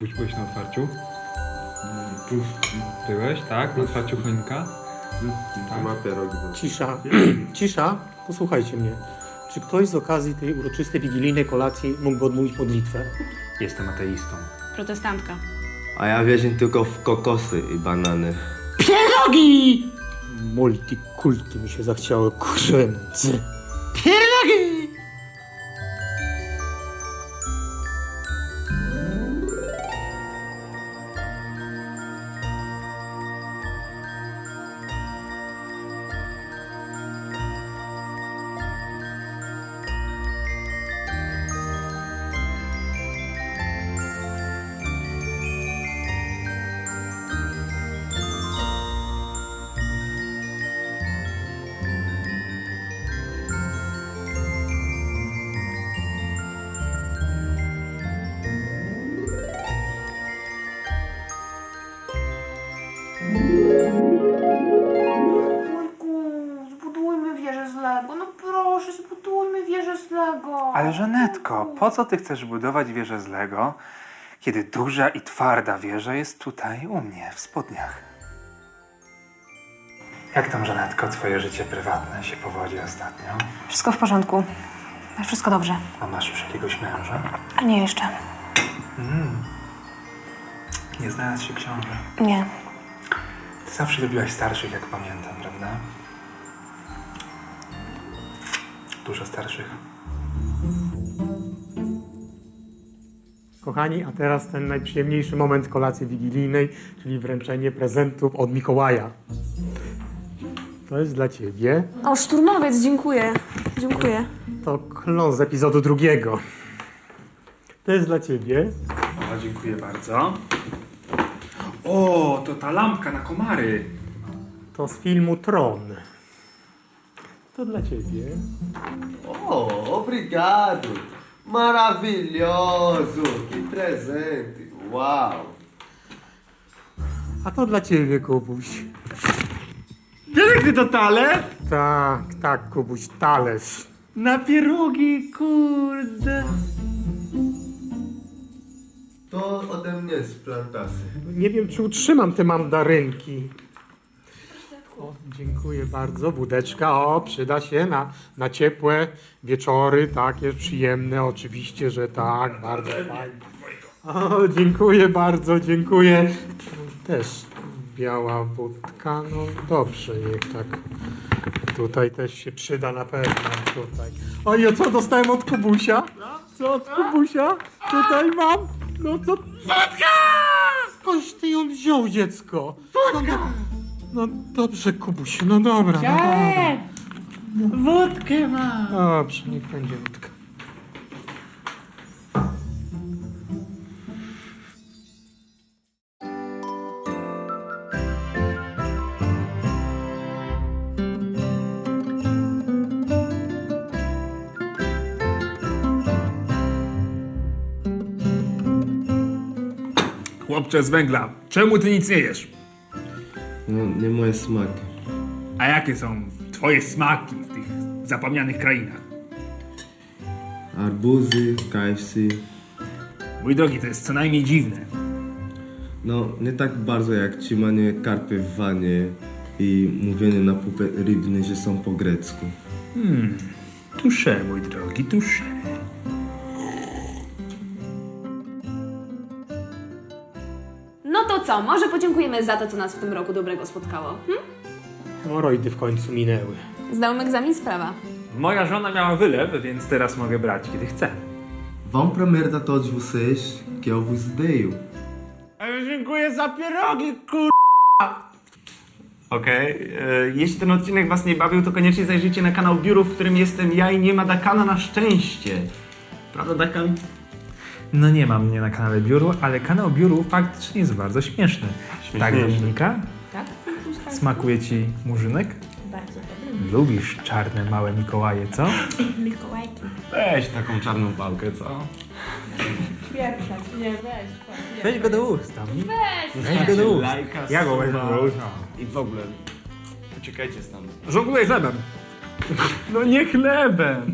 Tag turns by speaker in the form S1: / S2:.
S1: Byłeś, byłeś na otwarciu? Byłeś, tak? Na otwarciu choinka?
S2: Tak. Ma pierog.
S3: Cisza, cisza, posłuchajcie mnie. Czy ktoś z okazji tej uroczystej wigilijnej kolacji mógłby odmówić modlitwę?
S1: Jestem ateistą.
S4: Protestantka.
S2: A ja wierzę tylko w kokosy i banany.
S3: Pierogi! Multikulti mi się zachciało, kurczę. Pierogi!
S5: Wieżę z Lego. No proszę, zbudujmy wieżę z Lego.
S6: Ale Żanetko, po co ty chcesz budować wieżę z Lego, kiedy duża i twarda wieża jest tutaj u mnie w spodniach? Jak tam, Żanetko, twoje życie prywatne się powodzi ostatnio?
S4: Wszystko w porządku. Wszystko dobrze.
S6: A masz już jakiegoś męża?
S4: A nie jeszcze.
S6: Nie znalazł się książę.
S4: Nie.
S6: Ty zawsze lubiłaś starszych, jak pamiętam, prawda? Dużo starszych.
S3: Kochani, a teraz ten najprzyjemniejszy moment kolacji wigilijnej, czyli wręczenie prezentów od Mikołaja. To jest dla ciebie.
S4: O, szturmowiec, dziękuję. Dziękuję.
S3: To klon z epizodu drugiego. To jest dla ciebie.
S6: O, dziękuję bardzo. O, to ta lampka na komary.
S3: To z filmu Tron. To dla ciebie.
S2: Oh, obrigado! Maravilhoso! Que presente! Uau!
S3: A to dla ciebie, Kubuś.
S6: Wielkie to tale?
S3: Tak, tak, Kubuś, talerz.
S6: Na pierogi, kurde.
S2: To ode mnie z plantasy.
S3: Nie wiem, czy utrzymam te mandarynki. O, dziękuję bardzo. Budeczka, o, przyda się na, na ciepłe wieczory, takie przyjemne, oczywiście, że tak, bardzo fajnie. O, dziękuję bardzo, dziękuję. Też biała wódka, no dobrze, niech tak. Tutaj też się przyda na pewno, tutaj. O, co dostałem od Kubusia? Co od Kubusia? Tutaj mam, no co? Skądś ty ją wziął, dziecko? Wódka! No, dobrze, Kubuś, no dobra, no dobra.
S7: Wódkę mam.
S3: Dobrze, niech będzie wódka.
S8: Chłopcze z węgla, czemu ty nic nie jesz?
S2: No, nie moje smaki.
S8: A jakie są twoje smaki w tych zapomnianych krainach?
S2: Arbuzy, KFC.
S8: Mój drogi, to jest co najmniej dziwne.
S2: No, nie tak bardzo jak trzymanie karpy w wanie i mówienie na pupę rybny, że są po grecku.
S8: Tusze, mój drogi, tusze.
S4: To co? Może podziękujemy za to, co nas w tym roku dobrego spotkało. Hm?
S3: Hemoroidy w końcu minęły.
S4: Zdałem egzamin sprawa.
S8: Moja żona miała wylew, więc teraz mogę brać, kiedy chcę.
S2: Vamos pra merda todos vocês, que eu vos dei.
S7: Ale dziękuję za pierogi, kur... Okej, e, jeśli ten odcinek was nie bawił, to koniecznie zajrzyjcie na kanał Biuru, w którym jestem ja i nie ma Dakana na szczęście. Prawda, Dakan?
S8: No nie mam mnie na kanale Biuru, ale kanał Biuru faktycznie jest bardzo śmieszny. Tak, Dominika?
S4: Tak?
S8: Smakuje ci murzynek?
S4: Bardzo dobry.
S8: Lubisz czarne małe Mikołaje, co?
S4: Mikołajki.
S7: Weź taką czarną pałkę, co?
S4: Pierwsza. Nie, weź.
S8: Weź go do ust tam.
S4: Weź.
S8: Weź go do ust.
S7: Lajka,
S8: Ja go weźmę
S7: suba
S8: do ust.
S7: I w ogóle, uciekajcie stąd.
S8: Żongluję chlebem. No nie chlebem.